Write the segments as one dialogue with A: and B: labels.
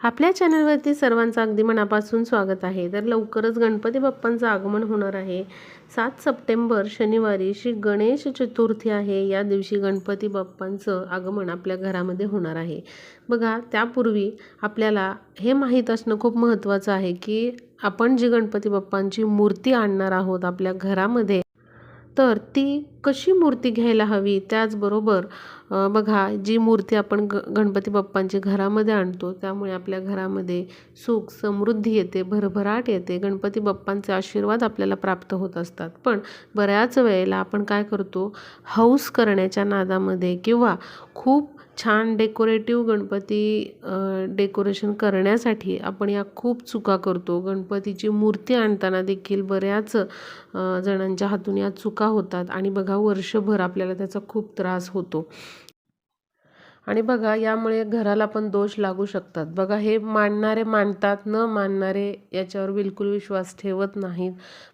A: आपल्या चॅनलवरती सर्वांचं अगदी मनापासून स्वागत आहे. तर लवकरच गणपती बाप्पांचं आगमन होणार आहे. सात सप्टेंबर शनिवारी श्री गणेश चतुर्थी आहे. या दिवशी गणपती बाप्पांचं आगमन आपल्या घरामध्ये होणार आहे. बघा त्यापूर्वी आपल्याला हे माहीत असणं खूप महत्त्वाचं आहे की आपण जी गणपती बाप्पांची मूर्ती आणणार आहोत आपल्या घरामध्ये तर ती कशी मूर्ती घ्यायला हवी? त्याचबरोबर बघा जी मूर्ती आपण ग गणपती बाप्पांची घरामध्ये आणतो त्यामुळे आपल्या घरामध्ये सुख समृद्धी येते भरभराट येते गणपती बाप्पांचे आशीर्वाद आपल्याला प्राप्त होत असतात. पण बऱ्याच वेळेला आपण काय करतो? हौस करण्याच्या नादामध्ये किंवा खूप छान डेकोरेटिव्ह गणपती डेकोरेशन करण्यासाठी आपण या खूप चुका करतो. गणपतीची मूर्ती आणताना देखील बऱ्याच जणांच्या हातून या चुका होतात आणि बघा वर्षभर आपल्याला त्याचा खूप त्रास होतो. आणि बघा यामुळे घराला पण दोष लागू शकतात. बघा हे मानणारे मानतात न मानणारे याच्यावर बिलकुल विश्वास ठेवत नाहीत.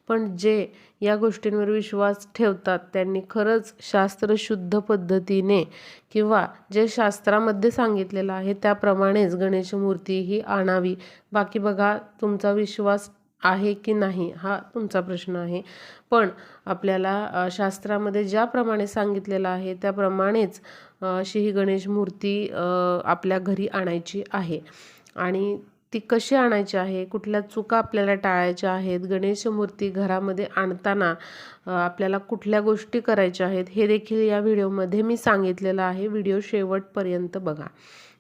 A: पण जे या गोष्टींवर विश्वास ठेवतात त्यांनी खरंच शास्त्रशुद्ध पद्धतीने किंवा जे शास्त्रामध्ये सांगितलेलं आहे त्याप्रमाणेच गणेश मूर्ती ही आणावी. बाकी बघा तुमचा विश्वास आहे की नाही हा तुमचा प्रश्न आहे. पण आपल्याला शास्त्रामध्ये ज्याप्रमाणे सांगितलेलं आहे त्याप्रमाणेच अशी ही गणेश मूर्ती आपल्या घरी आणायची आहे. आणि ती कशी आणायची आहे? कुठल्या चुका आपल्याला टाळायच्या आहेत? गणेश मूर्ती घरामध्ये आणताना आपल्याला कुठल्या गोष्टी करायच्या आहेत? हे देखील या व्हिडिओमध्ये मी सांगितलेलं आहे. व्हिडिओ शेवटपर्यंत बघा.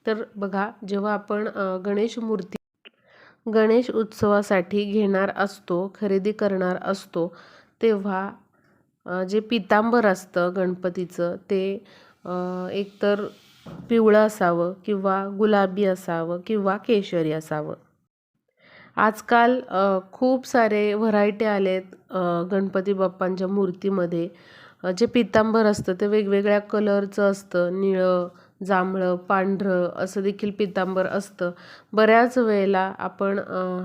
A: तर बघा जेव्हा आपण गणेश मूर्ती गणेश उत्सवासाठी घेणार असतो खरेदी करणार असतो तेव्हा जे पितांबर असतं गणपतीचं ते एकतर पिवळं असावं किंवा गुलाबी असावं किंवा केशरी असावं. आजकाल खूप सारे व्हरायटी आलेत गणपती बाप्पांच्या मूर्तीमध्ये. जे पितांबर असतं ते वेगवेगळ्या कलरचं असतं निळं जांभळं पांढरं असं देखील पितांबर असतं. बऱ्याच वेळेला आपण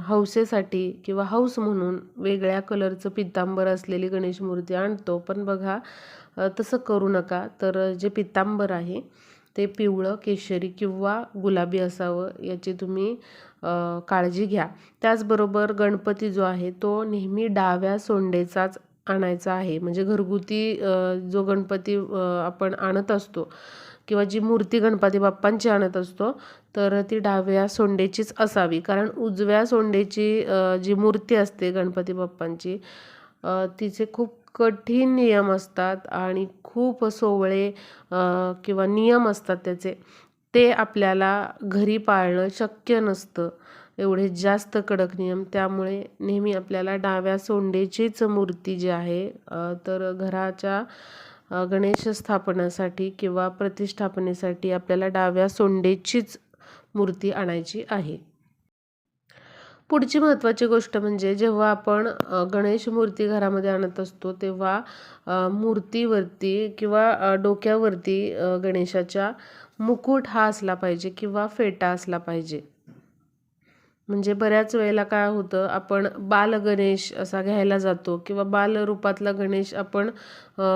A: हौसेसाठी किंवा हौस म्हणून वेगळ्या कलरचं पितांबर असलेली गणेश मूर्ती आणतो. पण बघा तसं करू नका. तर जे पितांबर आहे ते पिवळं केशरी किंवा गुलाबी असावं याची तुम्ही काळजी घ्या. त्याचबरोबर गणपती जो आहे तो नेहमी डाव्या सोंडेचाच आणायचा आहे. म्हणजे घरगुती जो गणपती आपण आणत असतो किंवा जी मूर्ती गणपती बाप्पांची आणत असतो तर ती डाव्या सोंडेचीच असावी. कारण उजव्या सोंडेची जी मूर्ती असते गणपती बाप्पांची तिचे खूप कठीण नियम असतात आणि खूप सोवळे किंवा नियम असतात त्याचे. ते आपल्याला घरी पाळणं शक्य नसतं. एवढे जास्त कडक नियम. त्यामुळे नेहमी आपल्याला डाव्या सोंडेचीच मूर्ती जी आहे तर घराच्या गणेश स्थापनासाठी किंवा प्रतिष्ठापनेसाठी आपल्याला डाव्या सोंडेचीच मूर्ती आणायची आहे. पुढची महत्त्वाची गोष्ट म्हणजे जेव्हा आपण गणेश मूर्ती घरामध्ये आणत असतो तेव्हा मूर्तीवरती किंवा डोक्यावरती गणेशाच्या मुकुट हा असला पाहिजे किंवा फेटा असला पाहिजे. म्हणजे बऱ्याच वेळेला काय होतं आपण बालगणेश असा घ्यायला जातो किंवा बालरूपातला गणेश आपण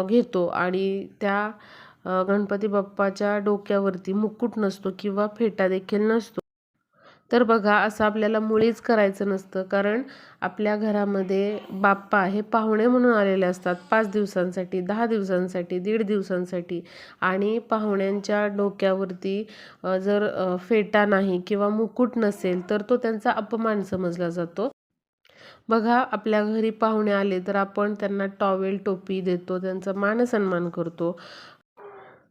A: घेतो आणि त्या गणपती बाप्पाच्या डोक्यावरती मुकुट नसतो किंवा फेटा देखील नसतो. तर बघा असं आपल्याला मुळीच करायचं नसतं. कारण आपल्या घरामध्ये बाप्पा हे पाहुणे म्हणून आलेले असतात. पाच दिवसांसाठी दहा दिवसांसाठी दीड दिवसांसाठी. आणि पाहुण्यांच्या डोक्यावरती जर फेटा नाही किंवा मुकुट नसेल तर तो त्यांचा अपमान समजला जातो. बघा आपल्या घरी पाहुणे आले तर आपण त्यांना टॉवेल टोपी देतो त्यांचा मानसन्मान करतो.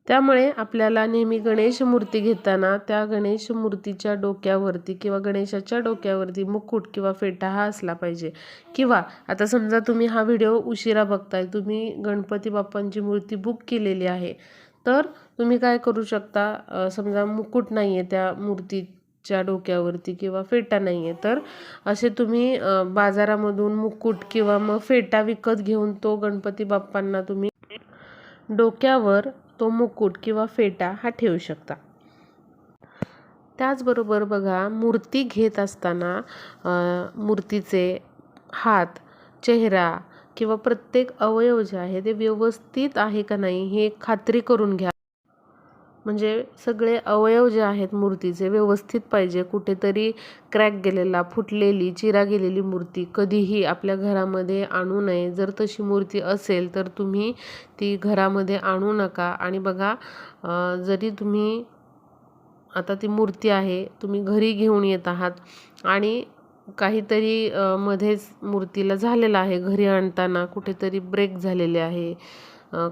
A: त्यामुळे आपल्याला नेहमी गणेश मूर्ती घेताना त्या गणेश मूर्तीच्या डोक्यावरती किंवा गणेशाच्या डोक्यावरती मुकुट किंवा फेटा हा असला पाहिजे. किंवा आता समजा तुम्ही हा व्हिडिओ उशिरा बघताय तुम्ही गणपती बाप्पांची मूर्ती बुक केलेली आहे तर तुम्ही काय करू शकता? समजा मुकुट नाही आहे त्या मूर्तीच्या डोक्यावरती किंवा फेटा नाही आहे तर असे तुम्ही बाजारामधून मुकुट किंवा मग फेटा विकत घेऊन तो गणपती बाप्पांना तुम्ही डोक्यावर तो मुकुट किंवा फेटा हा ठेवू शकता. त्याचबरोबर बघा मूर्ती घेत असताना मूर्तीचे हात चेहरा किंवा प्रत्येक अवयव जे आहे ते व्यवस्थित आहे का नाही हे खात्री करून घ्या. म्हणजे सगळे अवयव जे आहेत मूर्तीचे व्यवस्थित पाहिजे कुठेतरी क्रॅक गेलेला फुटलेली चिरा गेलेली मूर्ती कधीही आपल्या घरामध्ये आणू नये. जर तशी मूर्ती असेल तर तुम्ही ती घरामध्ये आणू नका. आणि बघा जरी तुम्ही आता ती मूर्ती आहे तुम्ही घरी घेऊन येत आहात आणि काहीतरी मध्येच मूर्तीला झालेलं आहे घरी आणताना कुठेतरी ब्रेक झालेले आहे.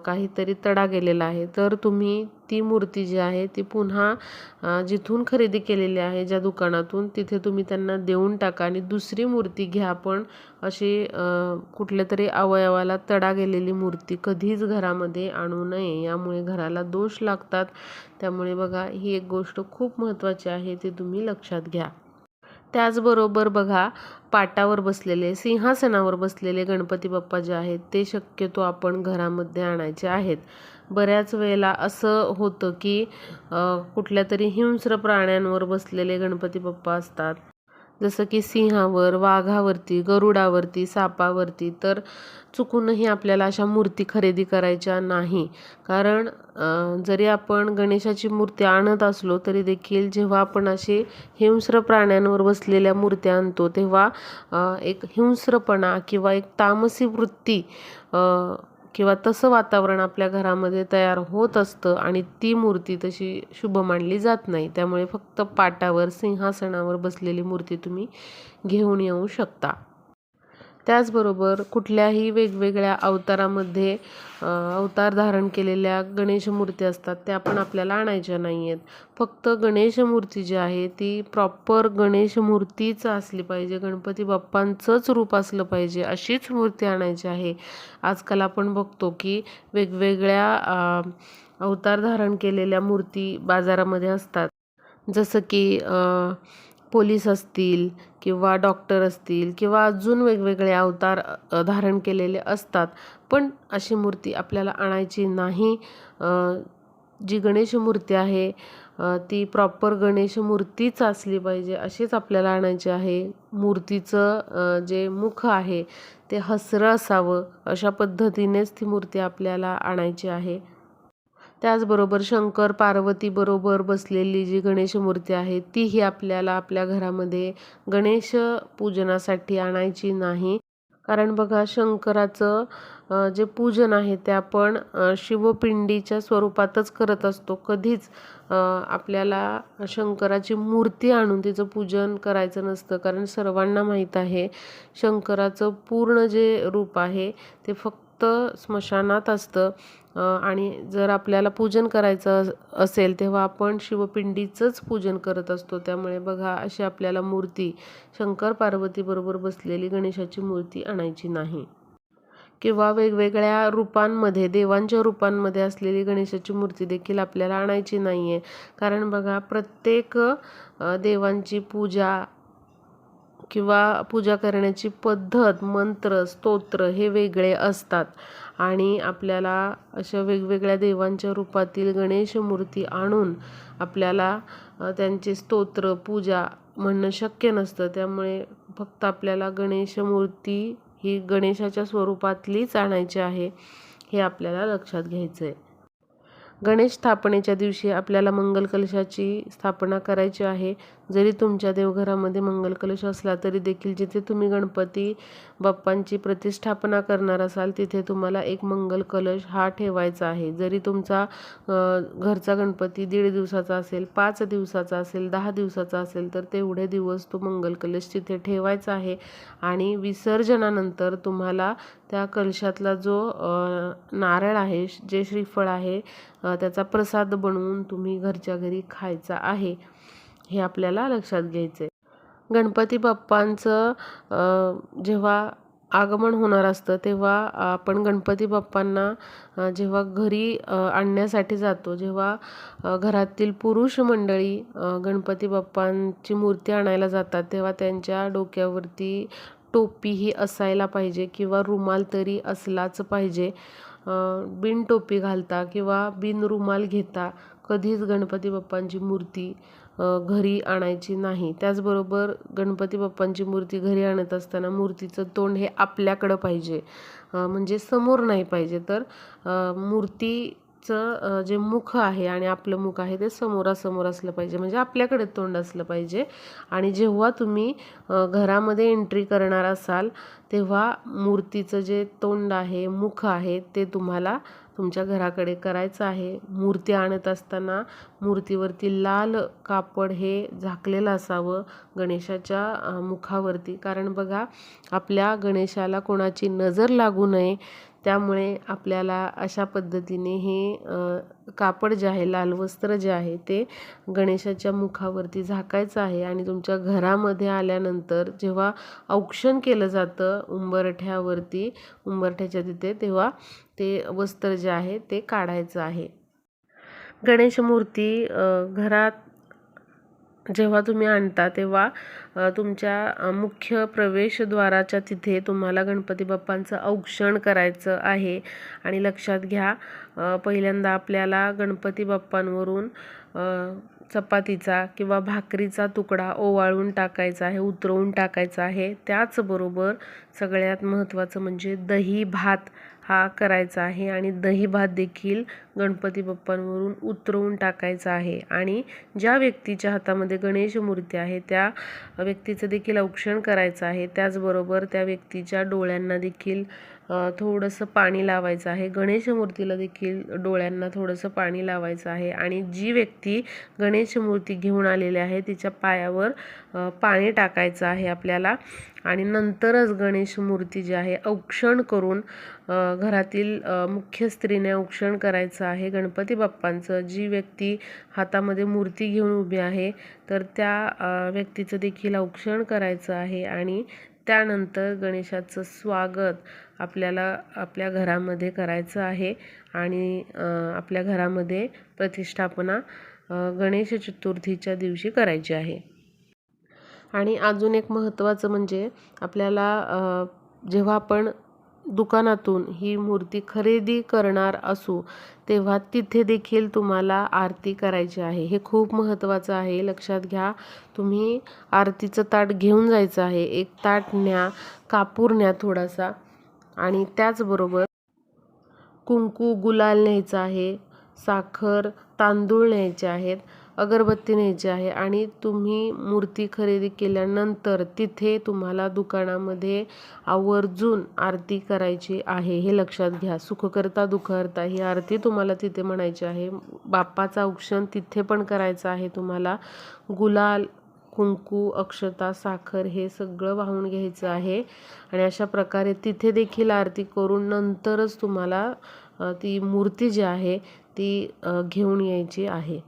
A: काहीतरी तडा गेलेला आहे. तर तुम्ही ती मूर्ती जी आहे ती पुन्हा जिथून खरेदी केलेली आहे ज्या दुकानातून तिथे तुम्ही त्यांना देऊन टाका आणि दुसरी मूर्ती घ्या पण अशी कुठल्या तरी अवयवाला तडा गेलेली मूर्ती कधीच घरामध्ये आणू नये. यामुळे घराला दोष लागतात. त्यामुळे बघा ही एक गोष्ट खूप महत्त्वाची आहे ती तुम्ही लक्षात घ्या. त्याचबरोबर बघा पाटावर बसलेले सिंहासनावर बसलेले गणपती बाप्पा जे आहेत ते शक्यतो आपण घरामध्ये आणायचे आहेत. बऱ्याच वेळेला असं होतं की कुठल्या तरी हिंस्र प्राण्यांवर बसलेले गणपती बाप्पा असतात. जसं की सिंहावर वाघावरती गरुडावरती सापावरती तर चुकूनही आपल्याला अशा मूर्ती खरेदी करायच्या नाही. कारण जरी आपण गणेशाची मूर्ती आणत असलो तरी देखील जेव्हा आपण असे हिंस्र प्राण्यांवर बसलेल्या मूर्त्या आणतो तेव्हा एक हिंस्रपणा किंवा एक तामसी वृत्ती किंवा तसं वातावरण आपल्या घरामध्ये तयार होत असतं आणि ती मूर्ती तशी शुभ मानली जात नाही. त्यामुळे फक्त पाटावर सिंहासनावर बसलेली मूर्ती तुम्ही घेऊन येऊ शकता. त्याचबरोबर कुठल्याही वेगवेगळ्या अवतारामध्ये अवतार धारण केलेल्या गणेश मूर्ती असतात त्या पण आपल्याला आणायच्या नाही आहेत फक्त गणेश मूर्ती जी आहे ती प्रॉपर गणेश मूर्तीच असली पाहिजे गणपती बाप्पांचंच रूप असलं पाहिजे अशीच मूर्ती आणायची आहे. आजकाल आपण बघतो की वेगवेगळ्या अवतार धारण केलेल्या मूर्ती बाजारामध्ये असतात. जसं की पोलीस असतील किंवा डॉक्टर असतील किंवा अजून वेगवेगळे अवतार धारण केलेले असतात. पण अशी मूर्ती आपल्याला आणायची नाही. जी गणेश मूर्ती आहे ती प्रॉपर गणेश मूर्तीच असली पाहिजे अशीच आपल्याला आणायची आहे. मूर्तीचं जे मुख आहे ते हसरं असावं अशा पद्धतीनेच ती मूर्ती आपल्याला आणायची आहे. त्याचबरोबर शंकर पार्वतीबरोबर बसलेली जी गणेश मूर्ती आहे तीही आपल्याला आपल्या घरामध्ये गणेश पूजनासाठी आणायची नाही. कारण बघा शंकराचं जे पूजन आहे ते आपण शिवपिंडीच्या स्वरूपातच करत असतो. कधीच आपल्याला शंकराची मूर्ती आणून तिचं पूजन करायचं नसतं. कारण सर्वांना माहीत आहे शंकराचं पूर्ण जे रूप आहे ते फक्त स्मशानात असतं. आणि जर आपल्याला पूजन करायचं असेल तेव्हा आपण शिवपिंडीचंच पूजन करत असतो. त्यामुळे बघा अशी आपल्याला मूर्ती शंकर पार्वतीबरोबर बसलेली गणेशाची मूर्ती आणायची नाही. किंवा वेगवेगळ्या रूपांमध्ये देवांच्या रूपांमध्ये असलेली गणेशाची मूर्ती देखील आपल्याला आणायची नाही आहे कारण बघा प्रत्येक देवांची पूजा किंवा पूजा करण्याची पद्धत मंत्र स्तोत्र हे वेगळे असतात. आणि आपल्याला अशा वेगवेगळ्या देवांच्या रूपातील गणेश मूर्ती आणून आपल्याला त्यांचे स्तोत्र पूजा म्हणणं शक्य नसतं. त्यामुळे फक्त आपल्याला गणेश मूर्ती ही गणेशाच्या स्वरूपातलीच आणायची आहे हे आपल्याला लक्षात घ्यायचं आहे गणेश स्थापनेच्या दिवशी आपल्याला मंगल कलशाची स्थापना करायची आहे. जरी तुमच्या देवघरामध्ये मंगल कलश असला तरी देखील जिथे तुम्ही गणपती बाप्पांची प्रतिष्ठापना करणार असाल तिथे तुम्हाला एक मंगल कलश हा ठेवायचा आहे. जरी तुमचा घरचा गणपती दीड दिवसाचा असेल पाच दिवसाचा असेल दहा दिवसाचा असेल तर तेवढे दिवस तो मंगल कलश तिथे ठेवायचा आहे. आणि विसर्जनानंतर तुम्हाला त्या कलशातला जो नारळ आहे जे श्रीफळ आहे त्याचा प्रसाद बनवून तुम्ही घरच्या घरी खायचा आहे हे आपल्याला लक्षात घ्यायचं आहे गणपती बाप्पांचं जेव्हा आगमन होणार असतं तेव्हा आपण गणपती बाप्पांना जेव्हा घरी आणण्यासाठी जातो जेव्हा घरातील पुरुष मंडळी गणपती बाप्पांची मूर्ती आणायला जातात तेव्हा त्यांच्या डोक्यावरती टोपी ही असायला पाहिजे किंवा रुमाल तरी असलाच पाहिजे. बिन टोपी घालता किंवा बिन रुमाल घेता कधीच गणपती बाप्पांची मूर्ती घरी आणायची नाही. त्याचबरोबर गणपती बाप्पांची मूर्ती घरी आणत असताना मूर्तीचं तोंड हे आपल्याकडं पाहिजे. म्हणजे समोर नाही पाहिजे. तर मूर्ती चं जे मुख आहे आणि आपलं मुख आहे ते समोरासमोर असलं पाहिजे. म्हणजे आपल्याकडे तोंड असलं पाहिजे. आणि जेव्हा तुम्ही घरामध्ये एंट्री करणार असाल तेव्हा मूर्तीचं जे तोंड आहे मुख आहे ते तुम्हाला तुमच्या घराकडे करायचं आहे. मूर्ती आणत असताना मूर्तीवरती लाल कापड हे झाकलेलं असावं गणेशाच्या मुखावरती. कारण बघा आपल्या गणेशाला कोणाची नजर लागू नये त्यामुळे आपल्याला अशा पद्धतीने हे कापड जे आहे लाल वस्त्र जे आहे ते गणेशाच्या मुखावरती झाकायचं आहे आणि तुमच्या घरामध्ये आल्यानंतर जेव्हा औक्षण केलं जातं उंबरठ्यावरती उंबरठ्याच्या तिथे तेव्हा ते वस्त्र जे आहे ते काढायचं आहे. गणेश मूर्ती घरात जेव्हा तुम्ही आणता तेव्हा तुमच्या मुख्य प्रवेशद्वाराच्या तिथे तुम्हाला गणपती बाप्पांचं औक्षण करायचं आहे. आणि लक्षात घ्या पहिल्यांदा आपल्याला गणपती बाप्पांवरून चपातीचा किंवा भाकरीचा तुकडा ओवाळून टाकायचा आहे उतरवून टाकायचा आहे. त्याचबरोबर सगळ्यात महत्त्वाचं म्हणजे दही भात हा करायचा आहे आणि दही भात देखील गणपती बाप्पांवरून उतरवून टाकायचा आहे. आणि ज्या व्यक्तीच्या हातामध्ये गणेश मूर्ती आहे त्या व्यक्तीचं देखील औक्षण करायचं आहे. त्याचबरोबर त्या व्यक्तीच्या डोळ्यांना देखील थोडंसं पाणी लावायचं आहे. गणेश मूर्तीला देखील डोळ्यांना थोडंसं पाणी लावायचं आहे. आणि जी व्यक्ती गणेश मूर्ती घेऊन आलेली आहे तिच्या पायावर पाणी टाकायचं आहे आपल्याला. आणि नंतरच गणेश मूर्ती जी आहे औक्षण करून घरातील मुख्य स्त्रीने औक्षण करायचं आहे. गणपती बाप्पांचं जी व्यक्ती हातामध्ये मूर्ती घेऊन उभी आहे तर त्या व्यक्तीचं देखील औक्षण करायचं आहे. आणि त्यानंतर गणेशाचं स्वागत आपल्याला आपल्या घरामध्ये करायचं आहे आणि आपल्या घरामध्ये प्रतिष्ठापना गणेश चतुर्थीच्या दिवशी करायची आहे. आणि अजून एक महत्त्वाचं म्हणजे आपल्याला जेव्हा आपण दुकानातून ही मूर्ती खरेदी करणार असू तेव्हा तिथे देखील तुम्हाला आरती करायची आहे. हे खूप महत्त्वाचं आहे. लक्षात घ्या तुम्ही आरतीचं ताट घेऊन जायचं आहे. एक ताट न्या कापूर न्या थोडासा. आणि त्याचबरोबर कुंकू गुलाल न्यायचा आहे साखर तांदूळ न्यायचे आहेत अगरबत्ती न्यायची आहे आणि तुम्ही मूर्ती खरेदी केल्यानंतर तिथे तुम्हाला दुकानामध्ये आवर्जून आरती करायची आहे हे लक्षात घ्या. सुखकर्ता दुःखहर्ता ही आरती तुम्हाला तिथे म्हणायची आहे. बाप्पाचा औक्षण तिथे पण करायचं आहे तुम्हाला. गुलाल कुंकू अक्षता साखर हे सगळं वाहून घ्यायचं आहे. आणि अशा प्रकारे तिथे देखील आरती करून नंतरच तुम्हाला ती मूर्ती जी आहे ती घेऊन यायची आहे.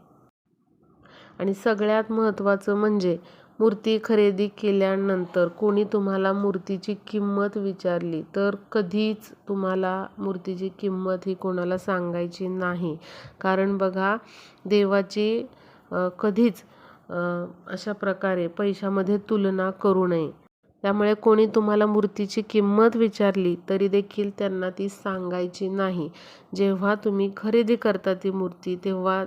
A: आणि सगळ्यात महत्त्वाचं म्हणजे मूर्ती खरेदी केल्यानंतर कोणी तुम्हाला मूर्तीची किंमत विचारली तर कधीच तुम्हाला मूर्तीची किंमत ही कोणाला सांगायची नाही. कारण बघा देवाची कधीच अशा प्रकारे पैशामध्ये तुलना करू नये. त्यामुळे कोणी तुम्हाला मूर्तीची किंमत विचारली तरी देखील त्यांना ती सांगायची नाही. जेव्हा तुम्ही खरेदी करता ती मूर्ती तेव्हा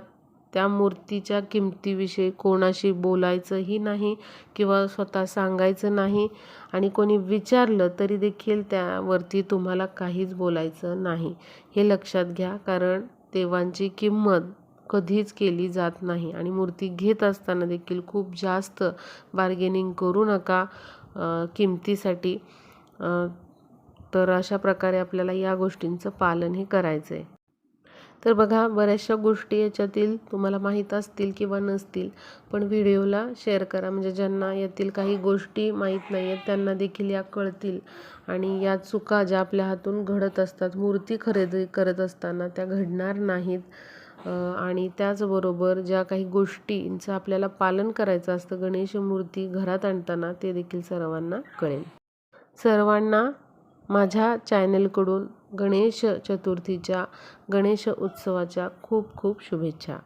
A: त्या मूर्तीच्या किमतीविषयी कोणाशी बोलायचंही नाही किंवा स्वतः सांगायचं नाही आणि कोणी विचारलं तरी देखील त्यावरती तुम्हाला काहीच बोलायचं नाही. हे लक्षात घ्या कारण देवांची किंमत कधीच केली जात नाही. आणि मूर्ती घेत असताना देखील खूप जास्त बार्गेनिंग करू नका किमतीसाठी. तर अशा प्रकारे आपल्याला या गोष्टींचं पालन हे करायचं आहे तर बघा बऱ्याचशा गोष्टी याच्यातील तुम्हाला माहीत असतील किंवा नसतील पण व्हिडिओला शेअर करा. म्हणजे ज्यांना यातील काही गोष्टी माहीत नाही आहेत त्यांना देखील या कळतील. आणि या चुका ज्या आपल्या हातून घडत असतात मूर्ती खरेदी करत असताना त्या घडणार नाहीत. आणि त्याचबरोबर ज्या काही गोष्टींचं आपल्याला पालन करायचं असतं गणेश मूर्ती घरात आणताना ते देखील सर्वांना कळेल. सर्वांना माझ्या चॅनलकडून गणेश चतुर्थीच्या गणेश उत्सवाच्या खूप खूप शुभेच्छा.